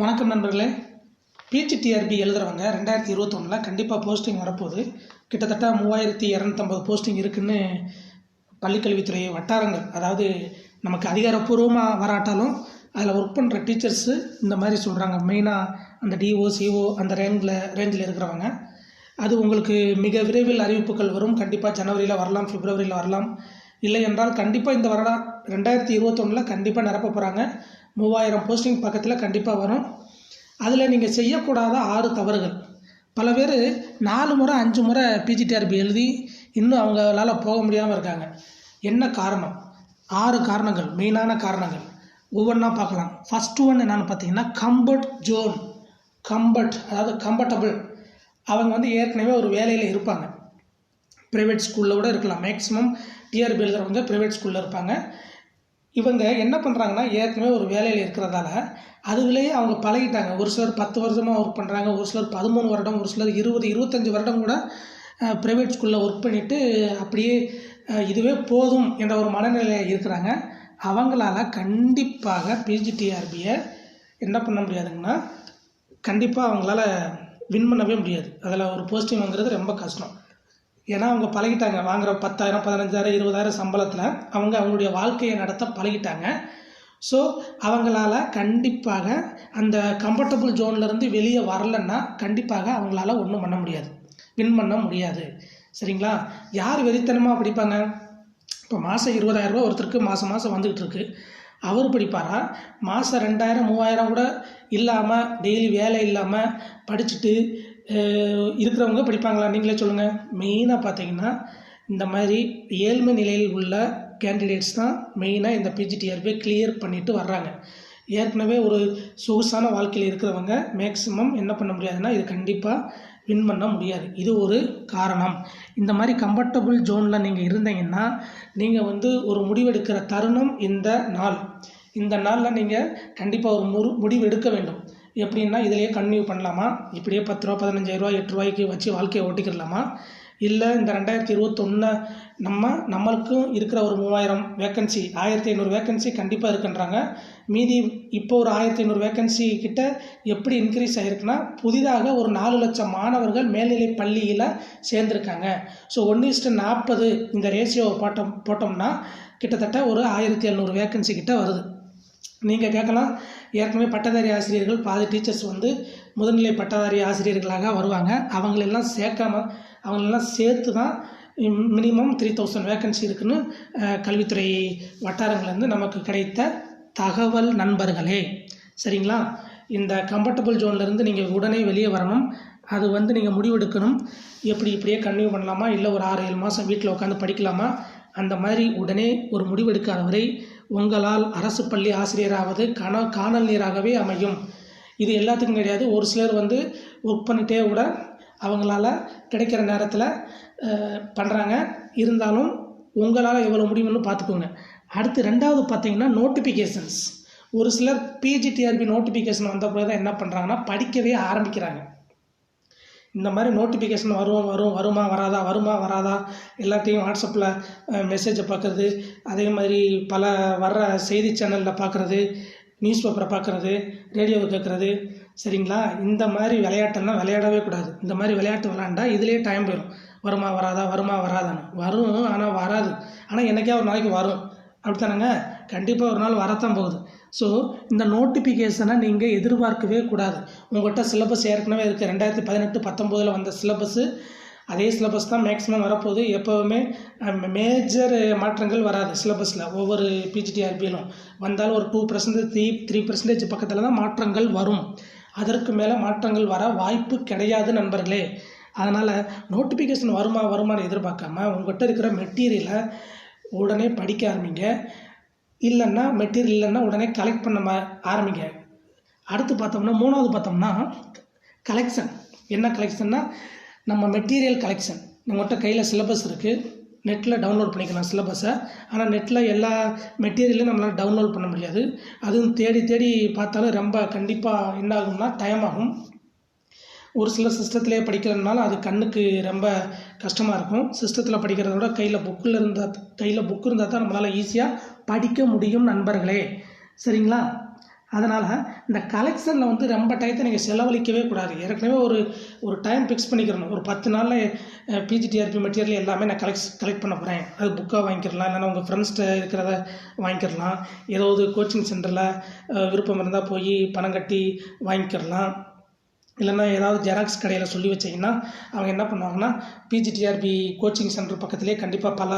வணக்கம் நண்பர்களே. பிஜிடிஆர்பி எழுதுறவங்க ரெண்டாயிரத்தி இருபத்தொன்னில் கண்டிப்பாக போஸ்டிங் வரப்போகுது. கிட்டத்தட்ட மூவாயிரத்தி இரநூத்தம்பது போஸ்டிங் இருக்குதுன்னு பள்ளிக்கல்வித்துறை வட்டாரங்கள் அதாவது நமக்கு அதிகாரப்பூர்வமாக வராட்டாலும் அதில் ஒர்க் பண்ணுற டீச்சர்ஸு இந்த மாதிரி சொல்கிறாங்க மெயினாக அந்த டிஓ சிஓ அந்த ரேங்கில் ரேஞ்சில் இருக்கிறவங்க. அது உங்களுக்கு மிக விரைவில் அறிவிப்புகள் வரும். கண்டிப்பாக ஜனவரியில் வரலாம் பிப்ரவரியில் வரலாம். இல்லை என்றால் கண்டிப்பாக இந்த வருடம் ரெண்டாயிரத்தி இருபத்தொன்னில் கண்டிப்பாக நிரப்ப போகிறாங்க மூவாயிரம் போஸ்டிங் பக்கத்தில் கண்டிப்பாக வரும். அதில் நீங்கள் செய்யக்கூடாத ஆறு தவறுகள். பல பேர் நாலு முறை அஞ்சு முறை பிஜிடிஆர்பி எழுதி இன்னும் அவங்களால போக முடியாமல் இருக்காங்க. என்ன காரணம்? ஆறு காரணங்கள் மெயினான காரணங்கள். ஒவ்வொன்றா பார்க்கலாம். ஃபஸ்ட்டு ஒன் என்னென்னு பார்த்தீங்கன்னா கம்பர்ட் ஜோன் கம்பர்ட் அதாவது கம்ஃபர்டபுள் அவங்க வந்து ஏற்கனவே ஒரு வேலையில் இருப்பாங்க. ப்ரைவேட் ஸ்கூலில் கூட இருக்கலாம். மேக்ஸிமம் டிஆர்பி எழுதுகிறவங்க ப்ரைவேட் ஸ்கூலில் இருப்பாங்க. இவங்க என்ன பண்ணுறாங்கன்னா ஏற்கனவே ஒரு வேலையில் இருக்கிறதால அதுவிலேயே அவங்க பழகிட்டாங்க. ஒரு சிலர் பத்து வருஷமாக ஒர்க் பண்ணுறாங்க ஒரு சிலர் பதிமூணு வருடம் ஒரு சிலர் இருபது இருபத்தஞ்சி வருடம் கூட ப்ரைவேட் ஸ்கூலில் ஒர்க் பண்ணிவிட்டு அப்படியே இதுவே போதும் என்ற ஒரு மனநிலையில் இருக்கிறாங்க. அவங்களால கண்டிப்பாக பிஜிடிஆர்பியை என்ன பண்ண முடியாதுங்கன்னா கண்டிப்பாக அவங்களால வின் பண்ணவே முடியாது. அதில் ஒரு போஸ்டிங் வாங்குறது ரொம்ப கஷ்டம். ஏன்னா அவங்க பழகிட்டாங்க. வாங்குற பத்தாயிரம் பதினஞ்சாயிரம் இருபதாயிரம் சம்பளத்தில் அவங்க அவங்களுடைய வாழ்க்கையை நடத்த பழகிட்டாங்க. ஸோ அவங்களால கண்டிப்பாக அந்த கம்ஃபர்டபுள் ஜோன்லேருந்து வெளியே வரலன்னா கண்டிப்பாக அவங்களால ஒன்றும் பண்ண முடியாது. வின் பண்ண முடியாது. சரிங்களா? யார் வெறித்தனமாக படிப்பாங்க? இப்போ மாதம் இருபதாயிரரூபா ஒருத்தருக்கு மாதம் மாதம் வந்துக்கிட்டு இருக்கு. அவர் படிப்பாரா? மாதம் ரெண்டாயிரம் மூவாயிரம் கூட இல்லாமல் டெய்லி வேலை இல்லாமல் படிச்சுட்டு இருக்கிறவங்க படிப்பாங்களா? நீங்களே சொல்லுங்கள் மெயினாக பார்த்தீங்கன்னா இந்த மாதிரி ஏழ்மை நிலையில் உள்ள கேண்டிடேட்ஸ் தான் மெயினாக இந்த பிஜிடிஆர்பியை கிளியர் பண்ணிட்டு வர்றாங்க. ஏற்கனவே ஒரு சொகுசான வாழ்க்கையில் இருக்கிறவங்க மேக்ஸிமம் என்ன பண்ண முடியாதுன்னா இது கண்டிப்பாக வின் பண்ண முடியாது. இது ஒரு காரணம். இந்த மாதிரி கம்ஃபர்டபுள் ஜோனில் நீங்கள் இருந்தீங்கன்னா நீங்கள் வந்து ஒரு முடிவெடுக்கிற தருணம் இந்த நாள். இந்த நாளில் நீங்கள் கண்டிப்பாக ஒரு முரு முடிவு எடுக்க வேண்டும். எப்படின்னா இதிலேயே கன்டினியூ பண்ணலாமா? இப்படியே பத்து ரூபா பதினஞ்சாயிரரூவா எட்டு ரூபாய்க்கு வச்சு வாழ்க்கையை ஓட்டிக்கிடலாமா? இல்லை இந்த ரெண்டாயிரத்தி இருபத்தொன்று நம்ம நம்மளுக்கும் இருக்கிற ஒரு மூவாயிரம் வேக்கன்சி ஆயிரத்தி ஐநூறு வேக்கன்சி கண்டிப்பாக இருக்குன்றாங்க. மீதி இப்போ ஒரு ஆயிரத்தி ஐநூறு வேக்கன்சி கிட்ட எப்படி இன்க்ரீஸ் ஆகிருக்குன்னா புதிதாக ஒரு நாலு லட்சம் மாணவர்கள் மேல்நிலை பள்ளியில் சேர்ந்துருக்காங்க. ஸோ ஒன்று இஸ்ட்டு நாற்பது இந்த ரேஷியோவை போட்டோம் போட்டோம்னா கிட்டத்தட்ட ஒரு ஆயிரத்தி எழுநூறு வேக்கன்சி கிட்ட வருது. நீங்கள் கேட்கலாம் ஏற்கனவே பட்டதாரி ஆசிரியர்கள் பாதி டீச்சர்ஸ் வந்து முதுநிலை பட்டதாரி ஆசிரியர்களாக வருவாங்க. அவங்களெல்லாம் சேர்க்காம அவங்களெல்லாம் சேர்த்து தான் மினிமம் த்ரீ தௌசண்ட் வேக்கன்சி இருக்குன்னு கல்வித்துறை வட்டாரங்கள்லேருந்து நமக்கு கிடைத்த தகவல் நண்பர்களே. சரிங்களா? இந்த கம்ஃபர்டபுள் ஜோன்லேருந்து நீங்கள் உடனே வெளியே வரணும். அது வந்து நீங்கள் முடிவெடுக்கணும். எப்படி இப்படியே கன்டினியூ பண்ணலாமா? இல்லை ஒரு ஆறு ஏழு மாதம் வீட்டில் உட்காந்து படிக்கலாமா? அந்த மாதிரி உடனே ஒரு முடிவெடுக்காத வரை உங்களால் அரசு பள்ளி ஆசிரியராவது கன காணல் நீராகவே அமையும். இது எல்லாத்துக்கும் கிடையாது. ஒரு சிலர் வந்து ஒர்க் பண்ணிட்டே கூட அவங்களால கிடைக்கிற நேரத்தில் பண்ணுறாங்க இருந்தாலும் உங்களால் எவ்வளோ முடியும்னு பார்த்துக்கோங்க அடுத்து ரெண்டாவது பார்த்தீங்கன்னா நோட்டிஃபிகேஷன்ஸ் ஒரு சிலர் பிஜிடிஆர்பி நோட்டிஃபிகேஷன் வந்த பிறகு தான் என்ன பண்ணுறாங்கன்னா படிக்கவே ஆரம்பிக்கிறாங்க. இந்த மாதிரி நோட்டிஃபிகேஷன் வரும் வரும் வருமா வராதா வருமா வராதா? எல்லாத்தையும் வாட்ஸ்அப்பில் மெசேஜை பார்க்குறது அதே மாதிரி பல வர்ற செய்தி சேனலில் பார்க்குறது நியூஸ் பேப்பரை பார்க்குறது ரேடியோவை கேட்குறது சரிங்களா? இந்த மாதிரி விளையாட்டெல்லாம் விளையாடவே கூடாது. இந்த மாதிரி விளையாட்டு விளாண்டா இதுலேயே டைம் போயிடும் வருமா வராதா வருமா வராதான்னு. வரும் ஆனால் வராது. ஆனால் என்னைக்கே ஒரு நாளைக்கு வரும். அப்படித்தானங்க? கண்டிப்பாக ஒரு நாள் வரத்தான் போகுது. ஸோ இந்த நோட்டிஃபிகேஷனை நீங்கள் எதிர்பார்க்கவே கூடாது. உங்கள்கிட்ட சிலபஸ் ஏற்கனவே இருக்குது ரெண்டாயிரத்தி பதினெட்டு பத்தொம்போதில் வந்த சிலபஸ்ஸு அதே சிலபஸ் தான் மேக்ஸிமம் வரப்போகுது. எப்போவுமே மேஜர் மாற்றங்கள் வராது சிலபஸில் ஒவ்வொரு பிஜிடிஆர்பியிலும் வந்தாலும் ஒரு two percentage three three percentage பக்கத்தில் தான் மாற்றங்கள் வரும். அதற்கு மேலே மாற்றங்கள் வர வாய்ப்பு கிடையாது நண்பர்களே. அதனால் நோட்டிஃபிகேஷன் வருமா வருமானு எதிர்பார்க்காம உங்கள்கிட்ட இருக்கிற மெட்டீரியலை உடனே படிக்க ஆரம்பிங்க. இல்லைன்னா மெட்டீரியல் இல்லைன்னா உடனே கலெக்ட் பண்ண ஆரம்பிங்க. அடுத்து பார்த்தோம்னா மூணாவது பார்த்தோம்னா கலெக்ஷன் என்ன கலெக்ஷன்னா நம்ம மெட்டீரியல் கலெக்ஷன் நம்மகிட்ட கையில் சிலபஸ் இருக்குது நெட்டில் டவுன்லோட் பண்ணிக்கலாம் சிலபஸை ஆனால் நெட்டில் எல்லா மெட்டீரியலும் நம்மளால் டவுன்லோட் பண்ண முடியாது. அதுவும் தேடி தேடி பார்த்தாலும் ரொம்ப கண்டிப்பாக என்ன ஆகும்னா டைம் ஆகும். ஒரு சில சிஸ்டத்துலேயே படிக்கிறதுனால அது கண்ணுக்கு ரொம்ப கஷ்டமாக இருக்கும். சிஸ்டத்தில் படிக்கிறத விட கையில் புக்கில் இருந்தால் கையில் புக் இருந்தால் தான் நம்மளால் ஈஸியாக படிக்க முடியும் நண்பர்களே. சரிங்களா? அதனால் இந்த கலெக்ஷனில் வந்து ரொம்ப டயத்தை நீங்கள் செலவழிக்கவே கூடாது. ஏற்கனவே ஒரு ஒரு டைம் ஃபிக்ஸ் பண்ணிக்கிறணும். ஒரு பத்து நாளில் பிஜிடிஆர்பி மெட்டீரியல் எல்லாமே நான் கலெக்ட் கலெக்ட் பண்ண போகிறேன் அது புக்காக வாங்கிக்கிறலாம். இல்லைன்னா உங்கள் ஃப்ரெண்ட்ஸ்கிட்ட இருக்கிறத வாங்கிக்கிறலாம். ஏதாவது கோச்சிங் சென்டரில் விருப்பம் இருந்தால் போய் பணம் கட்டி வாங்கிக்கிறலாம். இல்லைன்னா ஏதாவது ஜெராக்ஸ் கடையில் சொல்லி வச்சிங்கன்னா அவங்க என்ன பண்ணுவாங்கன்னா பிஜிடிஆர்பி கோச்சிங் சென்டர் பக்கத்துலேயே கண்டிப்பாக பல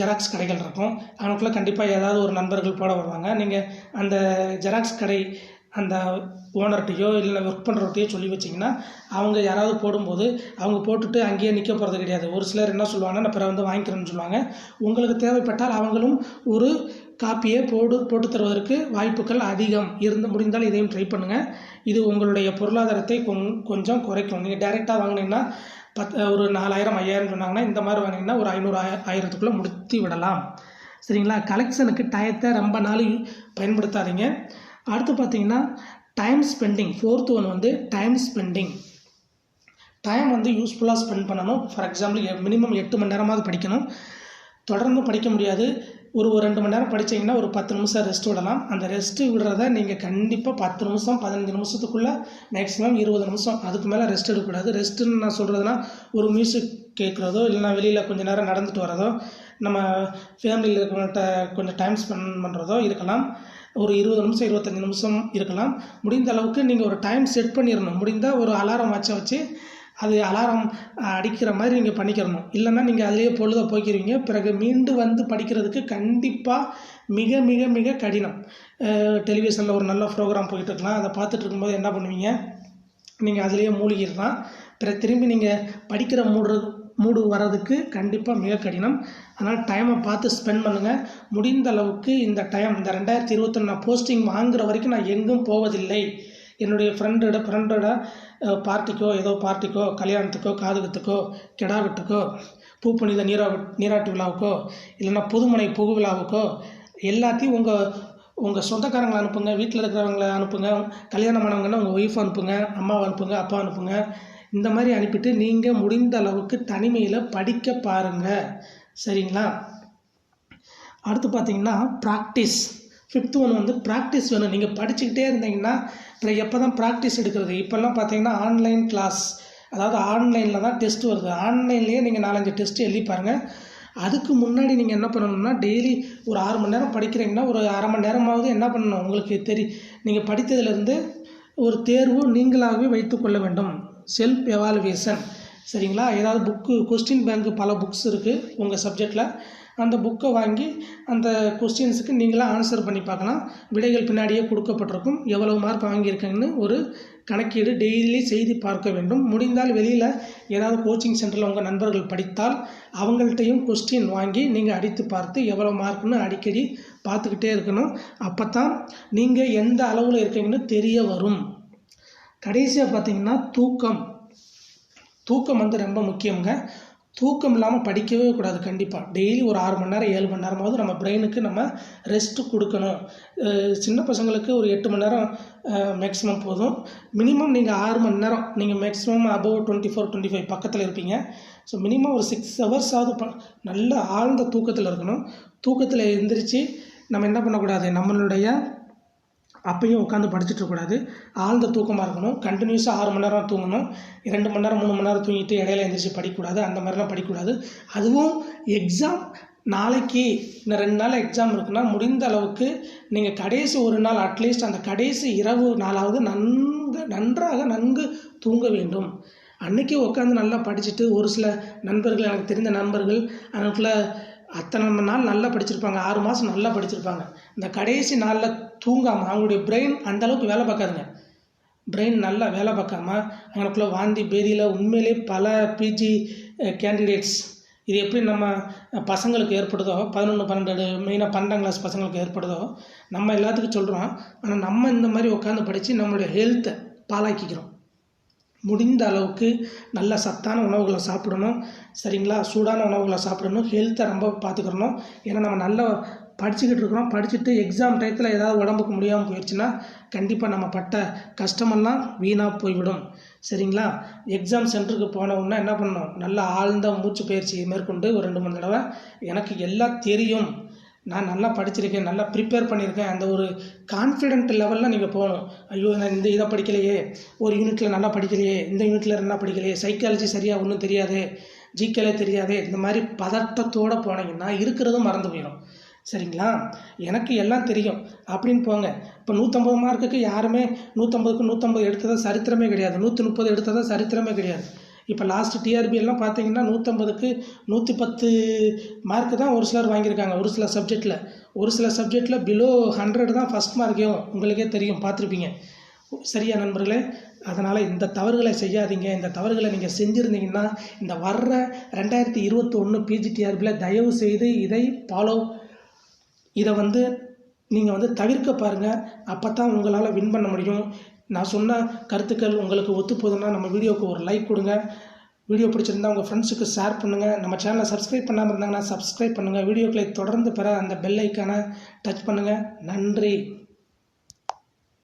ஜெராக்ஸ் கடைகள் இருக்கும். அவனுக்குள்ளே கண்டிப்பாக ஏதாவது ஒரு நண்பர்கள் போட வருவாங்க. நீங்கள் அந்த ஜெராக்ஸ் கடை அந்த ஓனர்கிட்டையோ இல்லை ஒர்க் பண்ணுறவர்கிட்டையோ சொல்லி வச்சிங்கன்னா அவங்க யாராவது போடும்போது அவங்க போட்டுட்டு அங்கேயே நிற்க போகிறது கிடையாது. ஒரு சிலர் என்ன சொல்லுவாங்கன்னா நான் பிற வந்து வாங்கிக்கிறேன்னு சொல்லுவாங்க. உங்களுக்கு தேவைப்பட்டால் அவங்களும் ஒரு காப்பியை போடு போட்டு தருவதற்கு வாய்ப்புகள் அதிகம். இருந்து முடிந்தால் இதையும் ட்ரை பண்ணுங்கள் இது உங்களுடைய பொருளாதாரத்தை கொஞ் கொஞ்சம் குறைக்கும். நீங்கள் டைரெக்டாக வாங்கினீங்கன்னா பத் ஒரு நாலாயிரம் ஐயாயிரம் சொன்னாங்கன்னா இந்த மாதிரி வாங்கினீங்கன்னா ஒரு ஐநூறு ஆய ஆயிரத்துக்குள்ளே முடித்து விடலாம். சரிங்களா? கலெக்ஷனுக்கு டயத்தை ரொம்ப நாள் பயன்படுத்தாதீங்க. அடுத்து பார்த்தீங்கன்னா டைம் ஸ்பெண்டிங் ஃபோர்த் ஒன் வந்து டைம் ஸ்பெண்டிங் டைம் வந்து யூஸ்ஃபுல்லாக ஸ்பெண்ட் பண்ணணும். ஃபார் எக்ஸாம்பிள் மினிமம் எட்டு மணி நேரமாவது படிக்கணும். தொடர்ந்து படிக்க முடியாது. ஒரு ஒரு ரெண்டு மணி நேரம் படிச்சீங்கன்னா ஒரு பத்து நிமிஷம் ரெஸ்ட் விடலாம். அந்த ரெஸ்ட்டு விடுறத நீங்கள் கண்டிப்பாக பத்து நிமிஷம் பதினஞ்சு நிமிஷத்துக்குள்ளே மேக்ஸிமம் இருபது நிமிஷம் அதுக்கு மேலே ரெஸ்ட் எடுக்கக்கூடாது. ரெஸ்ட்டுன்னு நான் சொல்கிறதுனா ஒரு மியூசிக் கேட்குறதோ இல்லைனா வெளியில் கொஞ்சம் நேரம் நடந்துட்டு வரதோ நம்ம ஃபேமிலியில் இருக்கிறவங்கள்ட்ட கொஞ்சம் டைம் ஸ்பெண்ட் பண்ணுறதோ இருக்கலாம். ஒரு இருபது நிமிஷம் இருபத்தஞ்சி நிமிஷம் இருக்கலாம். முடிந்த அளவுக்கு நீங்கள் ஒரு டைம் செட் பண்ணிடணும். முடிந்தால் ஒரு அலாரம் வச்ச வச்சு அது அலாரம் அடிக்கிற மாதிரி நீங்கள் பண்ணிக்கிறணும். இல்லைன்னா நீங்கள் அதிலேயே பொழுத போய்க்கிறீங்க பிறகு மீண்டு வந்து படிக்கிறதுக்கு கண்டிப்பாக மிக மிக மிக கடினம். டெலிவிஷனில் ஒரு நல்ல ப்ரோக்ராம் போயிட்டுருக்கலாம். அதை பார்த்துட்டு இருக்கும்போது என்ன பண்ணுவீங்க? நீங்கள் அதிலேயே மூழ்கிடலாம். பிறகு திரும்பி நீங்கள் படிக்கிற மூடு மூடு வர்றதுக்கு கண்டிப்பாக மிக கடினம். அதனால் டைமை பார்த்து ஸ்பெண்ட் பண்ணுங்கள் முடிந்த அளவுக்கு இந்த டைம் இந்த ரெண்டாயிரத்தி இருபத்தொன்று நான் போஸ்டிங் வாங்குற வரைக்கும் நான் எங்கும் போவதில்லை. என்னுடைய ஃப்ரெண்டோட ஃப்ரெண்டோட பார்ட்டிக்கோ ஏதோ பார்ட்டிக்கோ கல்யாணத்துக்கோ காதுகத்துக்கோ கெடாவெட்டுக்கோ பூப்புனித நீரா நீராட்டு விழாவுக்கோ இல்லைன்னா புதுமனை புகு விழாவுக்கோ எல்லாத்தையும் உங்கள் உங்கள் சொந்தக்காரங்களை அனுப்புங்க வீட்டில் இருக்கிறவங்கள அனுப்புங்க கல்யாணம் ஆனவங்கன்னா உங்கள் ஒய்ஃப் அனுப்புங்க அம்மாவை அனுப்புங்க அப்பா அனுப்புங்க. இந்த மாதிரி அனுப்பிட்டு நீங்கள் முடிந்த அளவுக்கு தனிமையில் படிக்க பாருங்கள் சரிங்களா? அடுத்து பார்த்தீங்கன்னா ப்ராக்டிஸ் ஃபிஃப்த் ஒன் வந்து ப்ராக்டிஸ் வேணும். நீங்கள் படிச்சுக்கிட்டே இருந்தீங்கன்னா அப்புறம் எப்போ தான் ப்ராக்டிஸ் எடுக்கிறது? இப்போல்லாம் பார்த்தீங்கன்னா ஆன்லைன் கிளாஸ் அதாவது ஆன்லைனில் தான் டெஸ்ட் வருது. ஆன்லைன்லேயே நீங்கள் நாலஞ்சு டெஸ்ட் எழுதி பாருங்கள் அதுக்கு முன்னாடி நீங்கள் என்ன பண்ணணும்னா டெய்லி ஒரு ஆறு மணி நேரம் படிக்கிறீங்கன்னா ஒரு அரை மணி நேரமாவது என்ன பண்ணணும்? உங்களுக்கு தெரி நீங்கள் படித்ததுலேருந்து ஒரு தேர்வு நீங்களாகவே வைத்துக்கொள்ள வேண்டும். செல்ஃப் எவாலுவேஷன் சரிங்களா? ஏதாவது புக்கு கொஸ்டின் பேங்க்கு பல புக்ஸ் இருக்குது உங்கள் சப்ஜெக்டில் அந்த புக்கை வாங்கி அந்த கொஸ்டின்ஸுக்கு நீங்களாக ஆன்சர் பண்ணி பார்க்கலாம். விடைகள் பின்னாடியே கொடுக்கப்பட்டிருக்கும். எவ்வளவு மார்க் வாங்கியிருக்கீங்கன்னு ஒரு கணக்கீடு டெய்லி செய்து பார்க்க வேண்டும். முடிந்தால் வெளியில் ஏதாவது கோச்சிங் சென்டரில் உங்கள் நண்பர்கள் படித்தால் அவங்கள்ட்டையும் கொஸ்டின் வாங்கி நீங்கள் அடித்து பார்த்து எவ்வளோ மார்க்னு அடிக்கடி பார்த்துக்கிட்டே இருக்கணும். அப்போ தான் நீங்கள் எந்த அளவில் இருக்கீங்கன்னு தெரிய வரும். கடைசியாக பார்த்தீங்கன்னா தூக்கம். தூக்கம் வந்து ரொம்ப முக்கியங்க தூக்கம் இல்லாமல் படிக்கவே கூடாது கண்டிப்பாக டெய்லி ஒரு ஆறு மணி நேரம் ஏழு மணி நேரமாவது நம்ம பிரெயினுக்கு நம்ம ரெஸ்ட்டு கொடுக்கணும். சின்ன பசங்களுக்கு ஒரு எட்டு மணி நேரம் மேக்ஸிமம் போதும். மினிமம் நீங்கள் ஆறு மணி நேரம் நீங்கள் maximum above twenty four twenty five பக்கத்தில் இருப்பீங்க. ஸோ மினிமம் ஒரு சிக்ஸ் ஹவர்ஸாவது ப நல்ல ஆழ்ந்த தூக்கத்தில் இருக்கணும். தூக்கத்தில் எந்திரிச்சு நம்ம என்ன பண்ணக்கூடாது? நம்மளுடைய அப்பயும் உட்காந்து படிச்சுட்டு ஆழ்ந்த தூக்கமாக இருக்கணும். கண்டினியூஸாக ஆறு மணி நேரம் தூங்கணும். இரண்டு மணி நேரம் மூணு மணி நேரம் தூங்கிட்டு இடையில எழுந்திரிச்சு படிக்கக்கூடாது. அந்த மாதிரிலாம் படிக்கக்கூடாது. அதுவும் எக்ஸாம் நாளைக்கு இன்னும் ரெண்டு நாள் எக்ஸாம் இருக்குன்னா முடிந்த அளவுக்கு நீங்கள் கடைசி ஒரு நாள் அட்லீஸ்ட் அந்த கடைசி இரவு நாளாவது நன்கு நன்றாக நன்கு தூங்க வேண்டும். அன்னைக்கு உட்காந்து நல்லா படிச்சுட்டு ஒரு சில நண்பர்கள் எனக்கு தெரிந்த நண்பர்கள் அதுக்குள்ள அத்தனை நாள் நல்லா படிச்சிருப்பாங்க. ஆறு மாதம் நல்லா படிச்சிருப்பாங்க. இந்த கடைசி நாளில் தூங்காமல் அவங்களுடைய பிரெயின் அந்த அளவுக்கு வேலை பார்க்காதுங்க. பிரெயின் நல்லா வேலை பார்க்காம அவங்களுக்குள்ள வாந்தி பேதியில் உண்மையிலே பல பிஜி கேண்டிடேட்ஸ் இது எப்படி நம்ம பசங்களுக்கு ஏற்படுதோ பதினொன்று பன்னெண்டு மெயினாக பன்னெண்டாம் கிளாஸ் பசங்களுக்கு ஏற்படுதோ நம்ம எல்லாத்துக்கும் சொல்கிறோம் ஆனால் நம்ம இந்த மாதிரி உட்காந்து படித்து நம்மளுடைய ஹெல்த்தை பாழாக்கிக்கிறோம். முடிந்த அளவுக்கு நல்ல சத்தான உணவுகளை சாப்பிடணும். சரிங்களா? சூடான உணவுகளை சாப்பிடணும். ஹெல்த்தை ரொம்ப பார்த்துக்கிறணும். ஏன்னா நம்ம நல்லா படிச்சுக்கிட்டு இருக்கிறோம். படிச்சுட்டு எக்ஸாம் டயத்தில் ஏதாவது உடம்புக்கு முடியாமல் போயிடுச்சுன்னா கண்டிப்பாக நம்ம பட்ட கஷ்டமெல்லாம் வீணாக போய்விடும். சரிங்களா? எக்ஸாம் சென்டருக்கு போனவுடனே என்ன பண்ணணும்? நல்லா ஆழ்ந்த மூச்சு பயிற்சியை மேற்கொண்டு ஒரு ரெண்டு மூணு தடவை எனக்கு எல்லாம் தெரியும். நான் நல்லா படிச்சிருக்கேன் நல்லா ப்ரிப்பேர் பண்ணியிருக்கேன். அந்த ஒரு கான்ஃபிடென்ட் லெவலில் நீங்கள் போகணும். ஐயோ நான் இந்த இதை படிக்கலையே. ஒரு யூனிட்டில் நல்லா படிக்கலையே. இந்த யூனிட்டில் நல்லா படிக்கலையே. சைக்காலஜி சரியாக ஒன்றும் தெரியாது. ஜிகேலே தெரியாது. இந்த மாதிரி பதட்டத்தோடு போனீங்கன்னா இருக்கிறதும் மறந்து போயிடும். சரிங்களா? எனக்கு எல்லாம் தெரியும். அப்படின்னு போங்க. இப்போ நூற்றம்பது மார்க்குக்கு யாருமே நூற்றம்பதுக்கு நூற்றம்பது எடுத்ததாக சரித்திரமே கிடையாது. நூற்றி முப்பது எடுத்ததாக சரித்திரமே கிடையாது. இப்போ லாஸ்ட் டிஆர்பி எல்லாம் பார்த்தீங்கன்னா நூற்றம்பதுக்கு நூற்றி பத்து மார்க்கு தான் ஒரு சிலர் வாங்கியிருக்காங்க ஒரு சில சப்ஜெக்டில் ஒரு சில சப்ஜெக்டில் பிலோ ஹண்ட்ரட் தான் ஃபஸ்ட் மார்க்கையும் உங்களுக்கே தெரியும் பார்த்துருப்பீங்க. சரியா நண்பர்களே? அதனால் இந்த தவறுகளை செய்யாதீங்க. இந்த தவறுகளை நீங்கள் செஞ்சுருந்தீங்கன்னா இந்த வர்ற ரெண்டாயிரத்தி இருபத்தி ஒன்று பிஜிடிஆர்பியில் தயவு செய்து இதை ஃபாலோ இதை வந்து நீங்கள் வந்து தவிர்க்க பாருங்கள் அப்போ தான் உங்களால் வின் பண்ண முடியும். நான் சொன்ன கருத்துக்கள் உங்களுக்கு ஒத்து போகுதுன்னா நம்ம வீடியோவுக்கு ஒரு லைக் கொடுங்க. வீடியோ பிடிச்சிருந்தா உங்கள் ஃப்ரெண்ட்ஸுக்கு ஷேர் பண்ணுங்கள் நம்ம சேனலை சப்ஸ்கிரைப் பண்ணாமல் இருந்தாங்கன்னா சப்ஸ்கிரைப் பண்ணுங்கள் வீடியோக்களை தொடர்ந்து பெற அந்த பெல் ஐக்கானை டச் பண்ணுங்கள் நன்றி.